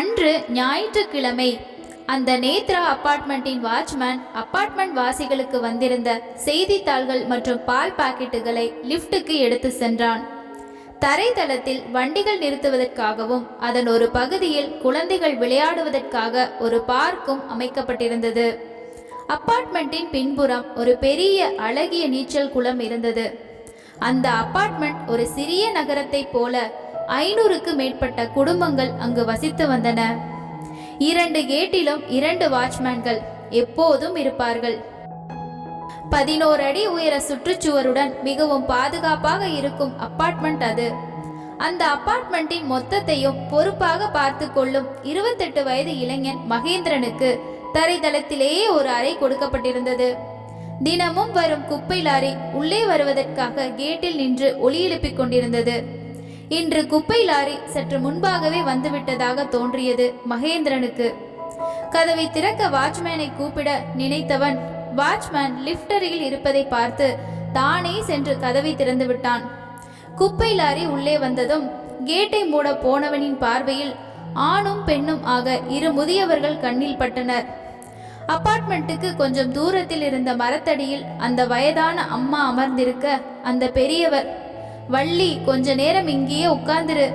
அன்று ஞாயிற்றுக்கிழமை அந்த நேத்ரா அப்பார்ட்மெண்ட்டின் வாட்ச்மேன் அப்பார்ட்மெண்ட் வாசிகளுக்கு வந்திருந்த செய்தித்தாள்கள் மற்றும் பால் பாக்கெட்டுகளை லிஃப்ட்டுக்கு எடுத்து சென்றான். தரைத்தளத்தில் வண்டிகள் நிறுத்துவதற்காகவும் அதன் ஒரு பகுதியில் குழந்தைகள் விளையாடுவதற்காக ஒரு பார்க்கும் அமைக்கப்பட்டிருந்தது. அப்பார்ட்மெண்ட்டின் பின்புறம் ஒரு பெரிய அழகிய நீச்சல் குளம் இருந்தது. அந்த அப்பார்ட்மெண்ட் ஒரு சிறிய நகரத்தைப் போல ஐநூறுக்கு மேற்பட்ட குடும்பங்கள் அங்கு வசித்து வந்தன. இரண்டு கேட்டிலும் இரண்டு வாட்ச்மேன்கள் எப்போதும் இருப்பார்கள். பதினோரு அடி உயர சுற்றுச்சுவருடன் மிகவும் பாதுகாப்பாக இருக்கும் அப்பார்ட்மெண்ட் அது. அந்த அப்பார்ட்மெண்ட்டின் மொத்தத்தையும் பொறுப்பாக பார்த்து கொள்ளும் இருபத்தெட்டு வயது இளைஞன் மகேந்திரனுக்கு தரைதளத்திலேயே ஒரு அறை கொடுக்கப்பட்டிருந்தது. தினமும் வரும் குப்பை லாரி உள்ளே வருவதற்காக கேட்டில் நின்று ஒலி எழுப்பிக் கொண்டிருந்தது. இன்று குப்பை லாரி சற்று முன்பாகவே வந்துவிட்டதாக தோன்றியது மகேந்திரனுக்கு. கதவை திறக்க வாட்ச்மேனை கூப்பிட நினைத்தவன் வாட்ச்மேன் லிப்டரில் இருப்பதை பார்த்து தானே சென்று கதவை திறந்து விட்டான். குப்பை லாரி உள்ளே வந்ததும் கேட்டை மூட போனவனின் பார்வையில் ஆணும் பெண்ணும் ஆக இரு முதியவர்கள் கண்ணில் பட்டனர். அப்பார்ட்மெண்ட்டுக்கு கொஞ்சம் தூரத்தில் இருந்த மரத்தடியில் அந்த வயதான அம்மா அமர்ந்திருக்க அந்த பெரியவர் வள்ளி கொஞ்ச நேரம் இங்கேயே உட்கார்ந்துரு.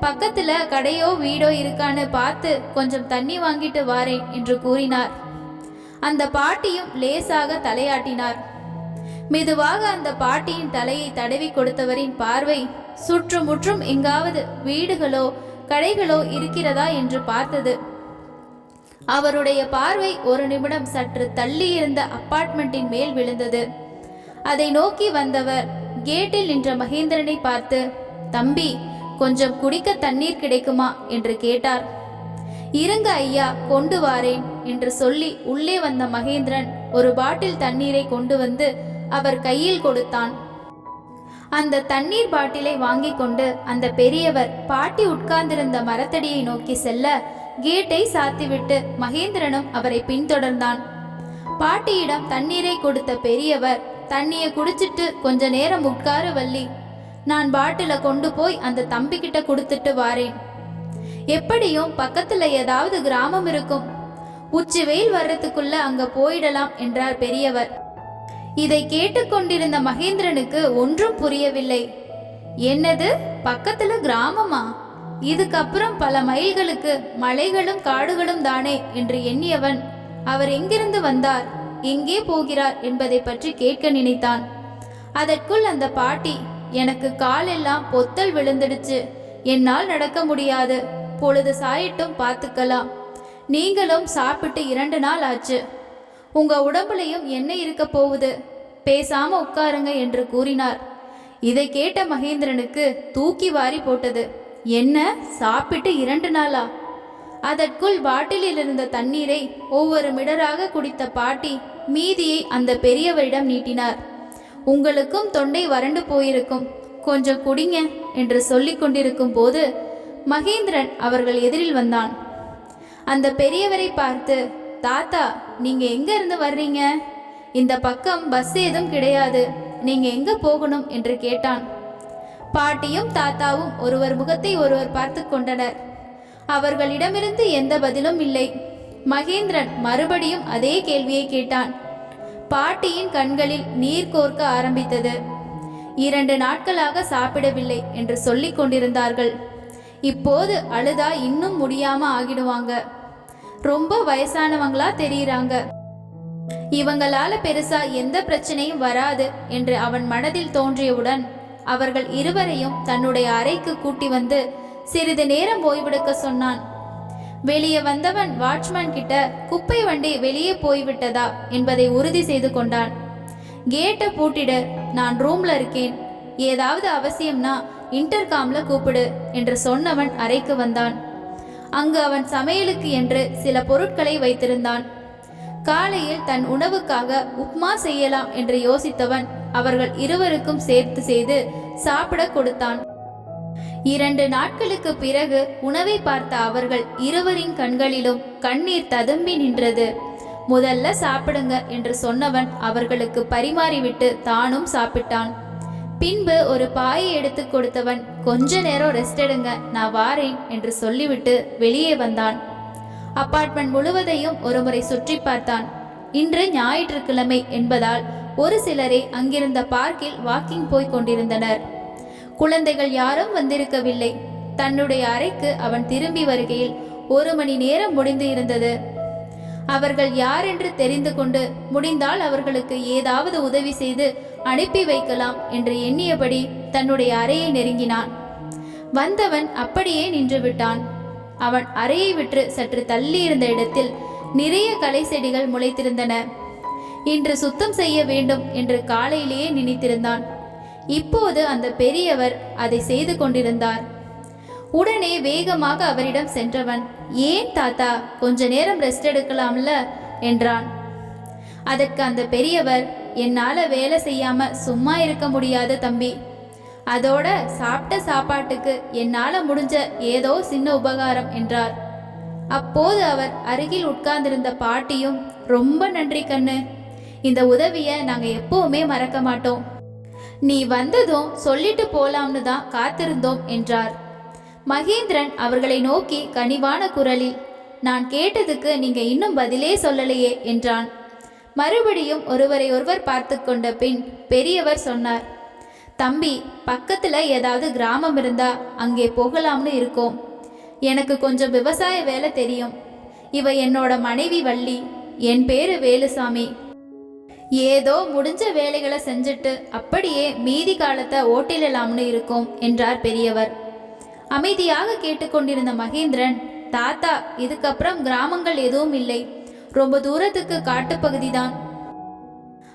பக்கத்துல கடையோ வீடோ இருக்கான்னு பார்த்து கொஞ்சம் தண்ணி வாங்கிட்டு வாரேன் என்று கூறினார். அந்த பாட்டியும் லேசாக தலையாட்டினார். மெதுவாக அந்த பாட்டியின் தலையை தடவி கொடுத்தவரின் பார்வை சுற்றுமுற்றும் எங்காவது வீடுகளோ கடைகளோ இருக்கிறதா என்று பார்த்தது. அவருடைய பார்வை ஒரு நிமிடம் சற்று தள்ளி இருந்த அப்பார்ட்மெண்ட்டின் மேல் விழுந்தது. அதை நோக்கி வந்தவர் கேட்டில் நின்ற மகேந்திரனை பார்த்து தம்பி கொஞ்சம் குடிக்க தண்ணீர் கிடைக்குமா? என்று கேட்டார். இருங்க ஐயா கொண்டு வாரேன் என்று சொல்லி உள்ளே வந்த மகேந்திரன் ஒரு பாட்டில் தண்ணீரை கொண்டு வந்து அவர் கையில் கொடுத்தான். அந்த தண்ணீர் பாட்டிலை வாங்கிக் கொண்டு அந்த பெரியவர் பாட்டி உட்கார்ந்திருந்த மரத்தடியை நோக்கி செல்ல கேட்டை சாத்திவிட்டு மகேந்திரனும் அவரை பின்தொடர்ந்தான். பாட்டியிடம் தண்ணீரை கொடுத்த பெரியவர் தண்ணியை குடிச்சிட்டு கொஞ்ச நேரம் உட்காரு வள்ளி. நான் பாட்டில கொண்டு போய் அந்த தம்பிக்கிட்ட கொடுத்துட்டு வாரேன். எப்படியும் பக்கத்துல ஏதாவது கிராமம் இருக்கும். உச்சி வெயில் வர்றதுக்குள்ள அங்க போயிடலாம் என்றார் பெரியவர். இதை கேட்டுக்கொண்டிருந்த மகேந்திரனுக்கு ஒன்றும் புரியவில்லை. என்னது? பக்கத்துல கிராமமா? இதுக்கப்புறம் பல மைல்களுக்கு மலைகளும் காடுகளும் தானே என்று எண்ணியவன் அவர் எங்கிருந்து வந்தார்? எங்கே போகிறார் என்பதை பற்றி கேட்க நினைத்தான். அதற்குள் அந்த பாட்டி எனக்கு காலெல்லாம் பொத்தல் விழுந்துடுச்சு. என்னால் நடக்க முடியாது. பொழுது சாயிட்டும் பார்த்துக்கலாம். நீங்களும் சாப்பிட்டு இரண்டு நாள் ஆச்சு. உங்க உடம்புலையும் என்ன இருக்க போகுது? பேசாம உட்காருங்க என்று கூறினார். இதை கேட்ட மகேந்திரனுக்கு தூக்கி வாரி போட்டது. என்ன? சாப்பிட்டு இரண்டு நாளா அதற்குள் பாட்டிலில் இருந்த தண்ணீரை ஒவ்வொரு மிடராக குடித்த பாட்டி மீதியை அந்த பெரியவரிடம் நீட்டினார். உங்களுக்கும் தொண்டை வறண்டு போயிருக்கும். கொஞ்சம் குடிங்க என்று சொல்லிக் கொண்டிருக்கும் போது மகேந்திரன் அவர்கள் எதிரில் வந்தான். அந்த பெரியவரை பார்த்து தாத்தா நீங்க எங்க இருந்து வர்றீங்க? இந்த பக்கம் பஸ் ஏதும் கிடையாது. நீங்க எங்க போகணும்? என்று கேட்டான். பாட்டியும் தாத்தாவும் ஒருவர் முகத்தை ஒருவர் பார்த்து கொண்டனர். அவர்களிடமிருந்து எந்த பதிலும் இல்லை. மகேந்திரன் மறுபடியும் அதே கேள்வியை கேட்டான். பாட்டியின் கண்களில் நீர் கோர்க்க ஆரம்பித்தது. இரண்டு நாட்களாக சாப்பிடவில்லை என்று சொல்லிக் கொண்டிருந்தார்கள். இப்போது அழுதா இன்னும் முடியாம ஆகிடுவாங்க. ரொம்ப வயசானவங்களா தெரியுறாங்க. இவங்களால பெருசா எந்த பிரச்சனையும் வராது என்று அவன் மனதில் தோன்றியவுடன் அவர்கள் இருவரையும் தன்னுடைய அறைக்கு கூட்டி வந்து சிறிது நேரம் ஓய்வெடுக்க சொன்னான். வெளியே வந்தவன் வாட்ச்மேன் கிட்ட குப்பை வண்டி வெளியே போய்விட்டதா என்பதை உறுதி செய்து கொண்டான். கேட்டை பூட்டிடு நான் ரூம்ல இருக்கேன். ஏதாவது அவசியம்னா இன்டர்காம்ல கூப்பிடு என்று சொன்னவன் அறைக்கு வந்தான். அங்கு அவன் சமையலுக்கு என்று சில பொருட்களை வைத்திருந்தான். காலையில் தன் உணவுக்காக உப்மா செய்யலாம் என்று யோசித்தவன் அவர்கள் இருவருக்கும் சேர்த்து செய்து சாப்பிட கொடுத்தான். இரண்டு நாட்களுக்கு பிறகு உணவை பார்த்த அவர்கள் இருவரின் கண்களிலும் கண்ணீர் ததும்பி நின்றது. முதல்ல சாப்பிடுங்க என்று சொன்னவன் அவர்களுக்கு பரிமாறிவிட்டு தானும் சாப்பிட்டான். பின்பு ஒரு பாயை எடுத்து கொடுத்தவன் கொஞ்ச நேரம் ரெஸ்ட் எடுங்க நான் வாரேன் என்று சொல்லிவிட்டு வெளியே வந்தான். அப்பார்ட்மெண்ட் முழுவதையும் ஒருமுறை சுற்றி பார்த்தான். இன்று ஞாயிற்றுக்கிழமை என்பதால் ஒரு சிலரே அங்கிருந்த பார்க்கில் வாக்கிங் போய்க் கொண்டிருந்தனர். குழந்தைகள் யாரும் வந்திருக்கவில்லை. தன்னுடைய அறைக்கு அவன் திரும்பி வருகையில் ஒரு மணி நேரம் முடிந்து இருந்தது. அவர்கள் யார் என்று தெரிந்து கொண்டு முடிந்தால் அவர்களுக்கு ஏதாவது உதவி செய்து அனுப்பி வைக்கலாம் என்று எண்ணியபடி தன்னுடைய அறையை நெருங்கினான். வந்தவன் அப்படியே நின்று விட்டான். அவன் அறையை விற்று சற்று தள்ளி இருந்த இடத்தில் நிறைய களை செடிகள் முளைத்திருந்தன. இன்று சுத்தம் செய்ய வேண்டும் என்று காலையிலேயே நினைத்திருந்தான். இப்போது அந்த பெரியவர் அதை செய்து கொண்டிருந்தார். உடனே வேகமாக அவரிடம் சென்றவன் ஏன் தாத்தா கொஞ்ச நேரம் ரெஸ்ட் எடுக்கலாம்ல? என்றான். அதற்கு அந்த பெரியவர் என்னால் வேலை செய்யாம சும்மா இருக்க முடியாது தம்பி. அதோட சாப்பிட்ட சாப்பாட்டுக்கு என்னால் முடிஞ்ச ஏதோ சின்ன உபகாரம் என்றார். அப்போது அவர் அருகில் உட்கார்ந்திருந்த பாட்டியும் ரொம்ப நன்றி கண்ணு. இந்த உதவியை நாங்கள் எப்பவுமே மறக்க மாட்டோம். நீ வந்ததும் சொல்லிட்டு போலாம்னு தான் காத்திருந்தோம் என்றார். மகேந்திரன் அவர்களை நோக்கி கனிவான குரலில் நான் கேட்டதுக்கு நீங்க இன்னும் பதிலே சொல்லலையே என்றான். மறுபடியும் ஒருவரை ஒருவர் பார்த்து கொண்ட பின் பெரியவர் சொன்னார் தம்பி பக்கத்துல ஏதாவது கிராமம் இருந்தா அங்கே போகலாம்னு இருக்கோம். எனக்கு கொஞ்சம் விவசாய வேலை தெரியும். இவ என்னோட மனைவி வள்ளி என் பேரு வேலுசாமி. ஏதோ முடிஞ்ச வேலைகளை செஞ்சுட்டு அப்படியே மீதி காலத்தை ஓட்டிடலாம்னு இருக்கோம் என்றார் பெரியவர். அமைதியாக கேட்டுக்கொண்டிருந்த மகேந்திரன் தாத்தா இதுக்கப்புறம் கிராமங்கள் எதுவும் இல்லை. ரொம்ப தூரத்துக்கு காட்டுப்பகுதி தான்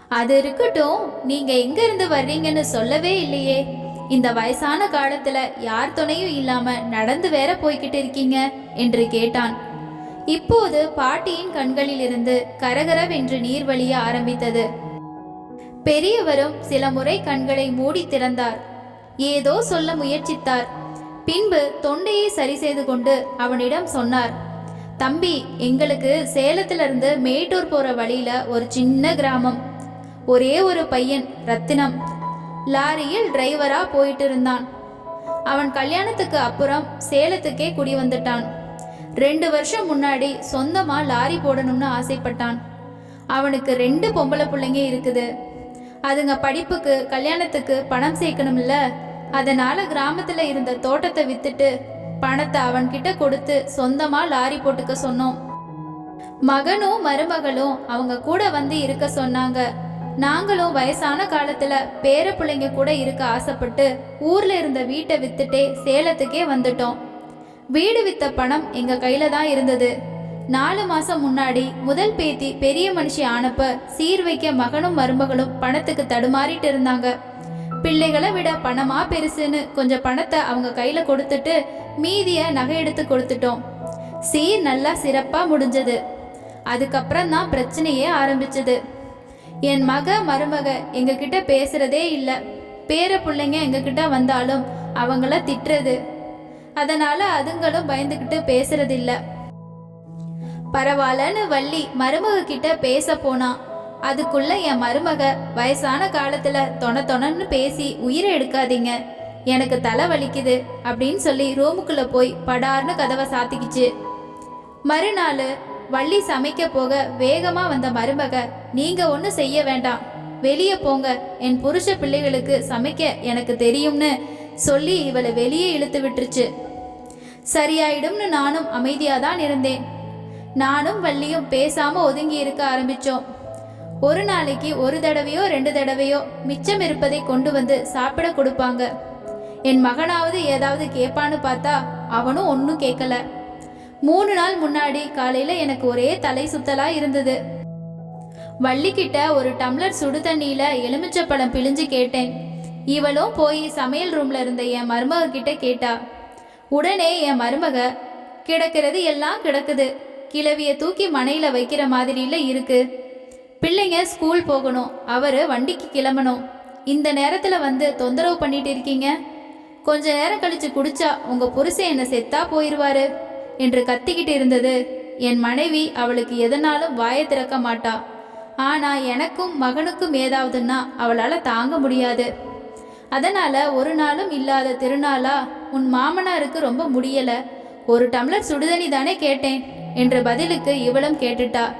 அது இருக்கட்டும். நீங்க எங்க இருந்து வர்றீங்கன்னு சொல்லவே இல்லையே. இந்த வயசான காலத்துல யார் துணையும் இல்லாம நடந்து வேற போய்கிட்டு இருக்கீங்க? என்று கேட்டான். இப்போது பாட்டியின் கண்களில் இருந்து கரகரவென்று நீர் வழிய ஆரம்பித்தது. பெரியவரும் சில முறை கண்களை மூடி திறந்தார். ஏதோ சொல்ல முயற்சித்தார். பின்பு தொண்டையை சரி செய்து கொண்டு அவனிடம் சொன்னார் தம்பி எங்களுக்கு சேலத்திலிருந்து மேட்டூர் போற வழியில ஒரு சின்ன கிராமம். ஒரே ஒரு பையன் ரத்தினம். லாரியில் டிரைவரா போயிட்டு இருந்தான். அவன் கல்யாணத்துக்கு அப்புறம் சேலத்துக்கே குடி வந்துட்டான். ரெண்டு வருஷம் முன்னாடி சொந்தமா லாரி போடணும்னு ஆசைப்பட்டான். அவனுக்கு ரெண்டு பொம்பளை பிள்ளைங்க இருக்குது. அதுங்க படிப்புக்கு கல்யாணத்துக்கு பணம் சேர்க்கணும்ல? அதனால கிராமத்துல இருந்த தோட்டத்தை வித்துட்டு பணத்தை அவன்கிட்ட கொடுத்து சொந்தமா லாரி போட்டுக்க சொன்னோம். மகனும் மருமகளும் அவங்க கூட வந்து இருக்க சொன்னாங்க. நாங்களும் வயசான காலத்துல பேர பிள்ளைங்க கூட இருக்க ஆசைப்பட்டு ஊர்ல இருந்த வீட்டை வித்துட்டே சேலத்துக்கே வந்துட்டோம். வீடு வித்த பணம் எங்க கையில தான் இருந்தது. நாலு மாசம் முன்னாடி முதல் பேத்தி பெரிய மனுஷி ஆனப்ப சீர் வைக்க மகனும் மருமகளும் பணத்துக்கு தடுமாறிட்டு இருந்தாங்க. பிள்ளைகளை விட பணமா பெருசுன்னு கொஞ்சம் பணத்தை அவங்க கையில கொடுத்துட்டு மீதிய நகை எடுத்து கொடுத்துட்டோம். சீர் நல்லா சிறப்பா முடிஞ்சது. அதுக்கப்புறம் தான் பிரச்சனையே ஆரம்பிச்சது. என் மக மருமக எங்ககிட்ட பேசுறதே இல்லை. பேர பிள்ளைங்க எங்ககிட்ட வந்தாலும் அவங்கள திட்டுறது. அதனால அதுங்களும் பயந்துக்கிட்டு பேசுறதில்ல. பரவாயில்லன்னு வள்ளி மருமக கிட்ட பேச போனா. அதுக்குள்ள என் மருமக வயசான காலத்துல தொண தொணன்னு பேசி உயிரை எடுக்காதீங்க. எனக்கு தலை வலிக்குது அப்படின்னு சொல்லி ரூமுக்குள்ள போய் படார்னு கதவை சாத்திக்கிச்சு. மறுநாள் வள்ளி சமைக்க போக வேகமா வந்த மருமக நீங்க ஒன்றும் செய்ய வேண்டாம். வெளியே போங்க. என் புருஷ பிள்ளைகளுக்கு சமைக்க எனக்கு தெரியும்னு சொல்லி இவளை வெளியே இழுத்து விட்டுருச்சு. சரியாயிடும்னு நானும் அமைதியாக தான் இருந்தேன். நானும் வள்ளியும் பேசாம ஒதுங்கி இருக்க ஆரம்பிச்சோம். ஒரு நாளைக்கு ஒரு தடவையோ ரெண்டு தடவையோ மிச்சம் இருப்பதை கொண்டு வந்து சாப்பிட கொடுப்பாங்க. என் மகனாவது ஏதாவது கேட்பான்னு பார்த்தா அவனும் ஒன்றும் கேட்கல மூணு நாள் முன்னாடி காலையில எனக்கு ஒரே தலை சுத்தலா இருந்தது. வள்ளிக்கிட்ட ஒரு டம்ளர் சுடு தண்ணியில எலுமிச்சப்பழம் பிழிஞ்சு கேட்டேன். இவளும் போய் சமையல் ரூம்ல இருந்த என் மருமகிட்ட கேட்டா உடனே என் மருமக கிடக்கிறது எல்லாம் கிடக்குது. கிளவிய தூக்கி மனையில வைக்கிற மாதிரில இருக்கு. பிள்ளைங்க ஸ்கூல் போகணும். அவரு வண்டிக்கு கிளம்பணும். இந்த நேரத்துல வந்து தொந்தரவு பண்ணிட்டு இருக்கீங்க? கொஞ்ச நேரம் கழிச்சு குடிச்சா உங்க புருஷன் என்ன செத்தா போயிருவாரு என்று கத்திக்கிட்டு இருந்தது. என் மனைவி அவளுக்கு எதனாலும் வாயை திறக்க மாட்டா. ஆனா எனக்கும் மகனுக்கும் ஏதாவதுன்னா அவளால தாங்க முடியாது. அதனால ஒரு நாளும் இல்லாத திருநாளா? உன் மாமனாருக்கு ரொம்ப முடியல. ஒரு டம்ளர் சுடுதண்ணி தானே கேட்டேன் என்ற பதிலுக்கு இவளும் கேட்டுட்டா.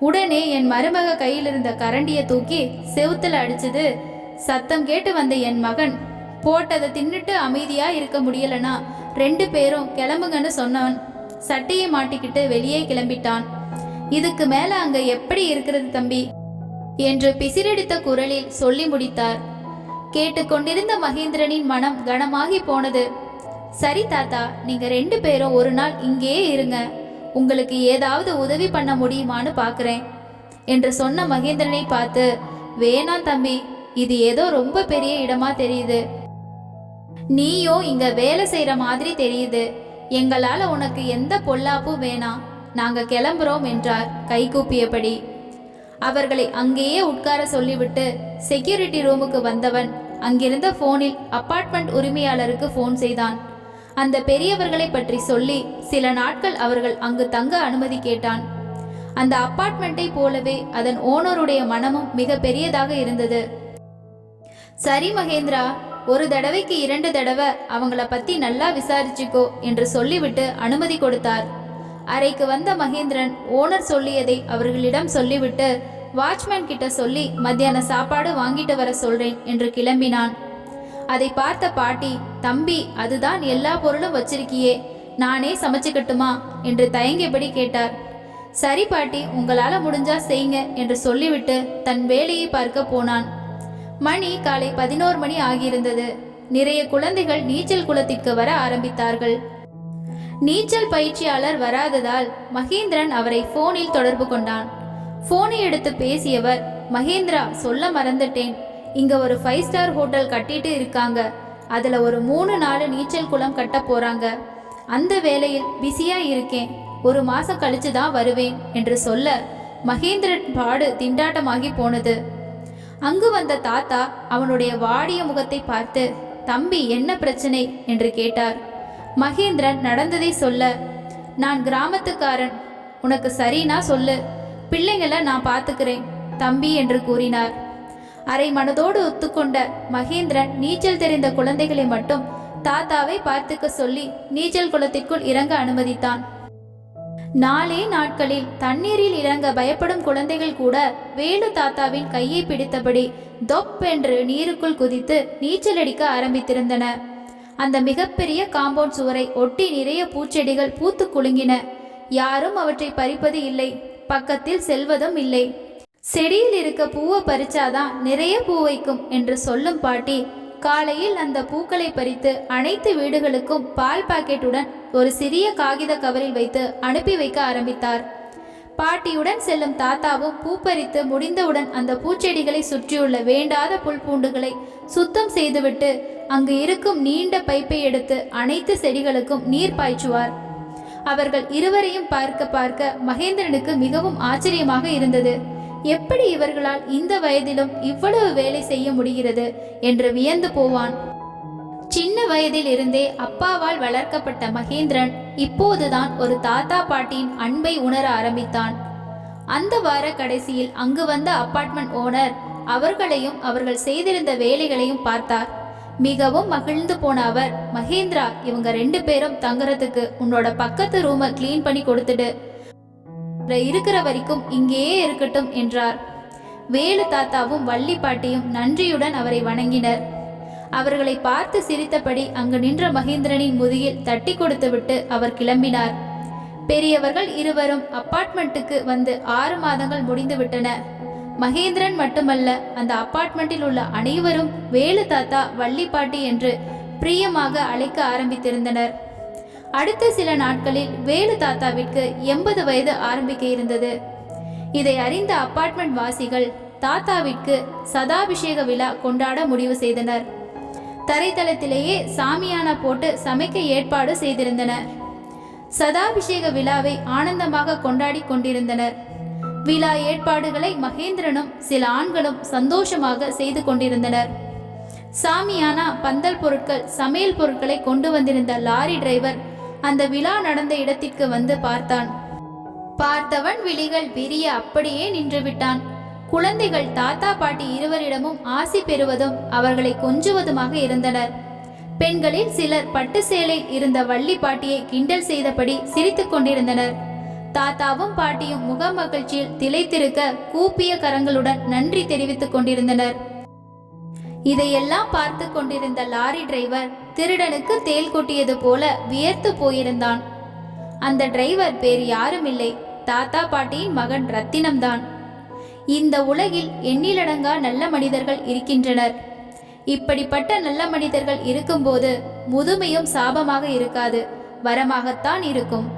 உடனே என் மருமக கையில் இருந்த கரண்டியை தூக்கி செவுத்துல அடிச்சது. சத்தம் கேட்டு வந்த என் மகன் போட்டதை தின்னுட்டு அமைதியா இருக்க முடியலனா? ரெண்டு பேரும் கிளம்புங்கன்னு சொன்னவன் சட்டையை மாட்டிக்கிட்டு வெளியே கிளம்பிட்டான். இதுக்கு மேல அங்க எப்படி இருக்கிறது தம்பி? என்று பிசிறடித்த குரலில் சொல்லி முடித்தார். கேட்டுக்கொண்டிருந்த மகேந்திரனின் மனம் கனமாகி போனது. சரி தாத்தா நீங்க ரெண்டு பேரும் ஒரு நாள் இங்கேயே இருங்க. உங்களுக்கு ஏதாவது உதவி பண்ண முடியுமான்னு பார்க்குறேன் என்று சொன்ன மகேந்திரனை பார்த்து வேணாம் தம்பி இது ஏதோ ரொம்ப பெரிய இடமா தெரியுது. நீயும் இங்க வேலை செய்யற மாதிரி தெரியுது. எங்களால உனக்கு எந்த பொல்லாப்பும் வேணாம். நாங்க கிளம்புறோம் என்றார் கைகூப்பியபடி. அவர்களை அங்கேயே உட்கார சொல்லிவிட்டு செக்யூரிட்டி ரூமுக்கு வந்தவன். அங்கிருந்த போனில் அப்பார்ட்மெண்ட் உரிமையாளருக்கு போன் செய்தான். அந்த பெரியவர்களை பற்றி சொல்லி சில நாட்கள் அவர்கள் அங்கு தங்க அனுமதி கேட்டான். அந்த அப்பார்ட்மெண்ட்டை போலவே அதன் ஓனருடைய மனமும் மிக பெரியதாக இருந்தது. சரி மகேந்திரா ஒரு தடவைக்கு இரண்டு தடவை அவங்கள பத்தி நல்லா விசாரிச்சுக்கோ என்று சொல்லிவிட்டு அனுமதி கொடுத்தார். அறைக்கு வந்த மகேந்திரன் ஓனர் சொல்லியதை அவர்களிடம் சொல்லிவிட்டு வாட்ச்மேன் கிட்ட சொல்லி மத்தியான சாப்பாடு வாங்கிட்டு வர சொல்றேன் என்று கிளம்பினான். அதை பார்த்த பாட்டி தம்பி அதுதான் எல்லா பொருளும் வச்சிருக்கியே நானே சமைச்சுக்கட்டுமா? என்று தயங்கியபடி கேட்டார். சரி பாட்டி உங்களால முடிஞ்சா செய்யுங்க என்று சொல்லிவிட்டு தன் வேலையை பார்க்க போனான். மணி காலை பதினோரு மணி ஆகியிருந்தது. நிறைய குழந்தைகள் நீச்சல் குளத்திற்கு வர ஆரம்பித்தார்கள். நீச்சல் பயிற்சியாளர் வராததால் மகேந்திரன் அவரை போனில் தொடர்பு கொண்டான். போனை எடுத்து பேசியவர் மகேந்திரா சொல்ல மறந்துட்டேன். இங்க ஒரு ஃபைவ் ஸ்டார் ஹோட்டல் கட்டிட்டு இருக்காங்க. அதுல ஒரு மூணு நாலு நீச்சல் குளம் கட்ட போறாங்க. அந்த வேலையில் பிஸியா இருக்கேன். ஒரு மாசம் கழிச்சு தான் வருவேன் என்று சொல்ல மகேந்திரன் பாடு திண்டாட்டமாகி போனது. அங்கு வந்த தாத்தா அவனுடைய வாடிய முகத்தை பார்த்து தம்பி என்ன பிரச்சனை? என்று கேட்டார். மகேந்திரன் நடந்ததை சொல்ல நான் கிராமத்துக்காரன். உனக்கு சரினா சொல்லு. பிள்ளைங்களை நான் பார்த்துக்கிறேன் தம்பி என்று கூறினார். அரை மனதோடு ஒத்துக்கொண்ட மகேந்திரன் நீச்சல் தெரிந்த குழந்தைகளை மட்டும் தாத்தாவை பார்த்துக்க சொல்லி நீச்சல் குளத்திற்குள் இறங்க அனுமதித்தான். நாளே நாட்களில் தண்ணீரில் இறங்க பயப்படும் குழந்தைகள் கூட வேலு தாத்தாவின் கையை பிடித்தபடி தொப் என்று நீருக்குள் குதித்து நீச்சல் அடிக்க ஆரம்பித்திருந்தன. அந்த மிகப்பெரிய காம்பவுண்ட் சுவரை ஒட்டி நிறைய பூச்செடிகள் பூத்து குலுங்கின. யாரும் அவற்றை பறிப்பது இல்லை. பக்கத்தில் செல்வதும் இல்லை. செடியில் இருக்க பூவை பறிச்சாதான் நிறைய பூ வைக்கும் என்று சொல்லும் பாட்டி காலையில் அந்த பூக்களை பறித்து அனைத்து வீடுகளுக்கும் பால் பாக்கெட்டுடன் ஒரு சிறிய காகித கவரில் வைத்து அனுப்பி வைக்க ஆரம்பித்தார். பாட்டியுடன் செல்லும் தாத்தாவும் பூ பறித்து முடிந்தவுடன் அந்த பூச்செடிகளை சுற்றியுள்ள வேண்டாத புல் பூண்டுகளை சுத்தம் செய்துவிட்டு அங்கு இருக்கும் நீண்ட பைப்பை எடுத்து அனைத்து செடிகளுக்கும் நீர் பாய்ச்சுவார். அவர்கள் இருவரையும் பார்க்க பார்க்க மகேந்திரனுக்கு மிகவும் ஆச்சரியமாக இருந்தது. எப்படி இவர்களால் இந்த வயதிலும் இவ்வளவு வேலை செய்ய முடிகிறது? என்று வியந்து போவான். சின்ன வயதில் இருந்தே அப்பாவால் வளர்க்கப்பட்ட மகேந்திரன் இப்போதுதான் ஒரு தாத்தா பாட்டியின் அன்பை உணர ஆரம்பித்தான். அந்த வார கடைசியில் அங்கு வந்த அப்பார்ட்மெண்ட் ஓனர் அவர்களையும் அவர்கள் செய்திருந்த வேலைகளையும் பார்த்தார். மிகவும் மகிழ்ந்து போன அவர் மகேந்திரா இவங்க ரெண்டு பேரும் தங்குறதுக்கு உன்னோட பக்கத்து ரூமை க்ளீன் பண்ணி கொடுத்துடு. இருக்கிற வரைக்கும் இங்கேயே இருக்கட்டும் என்றார். வேலு தாத்தாவும் வள்ளி பாட்டியும் நன்றியுடன் அவரை வணங்கினர். அவர்களை பார்த்து சிரித்தபடி அங்கு நின்ற மகேந்திரனின் முதுகில் தட்டி கொடுத்துவிட்டு அவர் கிளம்பினார். பெரியவர்கள் இருவரும் அப்பார்ட்மெண்ட்டுக்கு வந்து ஆறு மாதங்கள் முடிந்துவிட்டன மகேந்திரன் மட்டுமல்ல அந்த அப்பார்ட்மெண்ட்டில் உள்ள அனைவரும் வேலு தாத்தா வள்ளி பாட்டி என்று பிரியமாக அழைக்க ஆரம்பித்திருந்தனர். அடுத்த சில நாட்களில் வேலு தாத்தாவிற்கு எண்பது வயது ஆரம்பிக்க இருந்தது. இதை அறிந்த அப்பார்ட்மெண்ட் வாசிகள் தாத்தாவிற்கு சதாபிஷேக விழா கொண்டாட முடிவு செய்தனர். தரைத்தளத்திலேயே சாமியான போட்டு சமைக்க ஏற்பாடு செய்திருந்தனர். சதாபிஷேக விழாவை ஆனந்தமாக கொண்டாடி கொண்டிருந்தனர். விழா ஏற்பாடுகளை மகேந்திரனும் சில ஆண்களும் சந்தோஷமாக செய்து கொண்டிருந்தனர். சாமியானா பந்தல் பொருட்கள் சமையல் பொருட்களை கொண்டு வந்திருந்த லாரி டிரைவர் அந்த விழா நடந்த இடத்திற்கு வந்து பார்த்தான். பார்த்தவன் விழிகள் விரிய அப்படியே நின்று விட்டான். குழந்தைகள் தாத்தா பாட்டி இருவரிடமும் ஆசி பெறுவதும் அவர்களை கொஞ்சுவதுமாக இருந்தனர். பெண்களில் சிலர் பட்டு சேலை இருந்த வள்ளி பாட்டியை கிண்டல் செய்தபடி சிரித்துக் கொண்டிருந்தனர். தாத்தாவும் பாட்டியும் முக மகிழ்ச்சியில் திளைத்திருக்க கூப்பிய கரங்களுடன் நன்றி தெரிவித்துக் கொண்டிருந்தனர். இதையெல்லாம் பார்த்து கொண்டிருந்த லாரி டிரைவர் திருடனுக்கு தேள் கொட்டியது போல வியர்த்து போயிருந்தான். அந்த டிரைவர் வேறு யாரும் இல்லை தாத்தா பாட்டியின் மகன் ரத்தினம்தான். இந்த உலகில் எண்ணிலடங்கா நல்ல மனிதர்கள் இருக்கின்றனர். இப்படிப்பட்ட நல்ல மனிதர்கள் இருக்கும்போது முதுமையும் சாபமாக இருக்காது. வரமாகத்தான் இருக்கும்.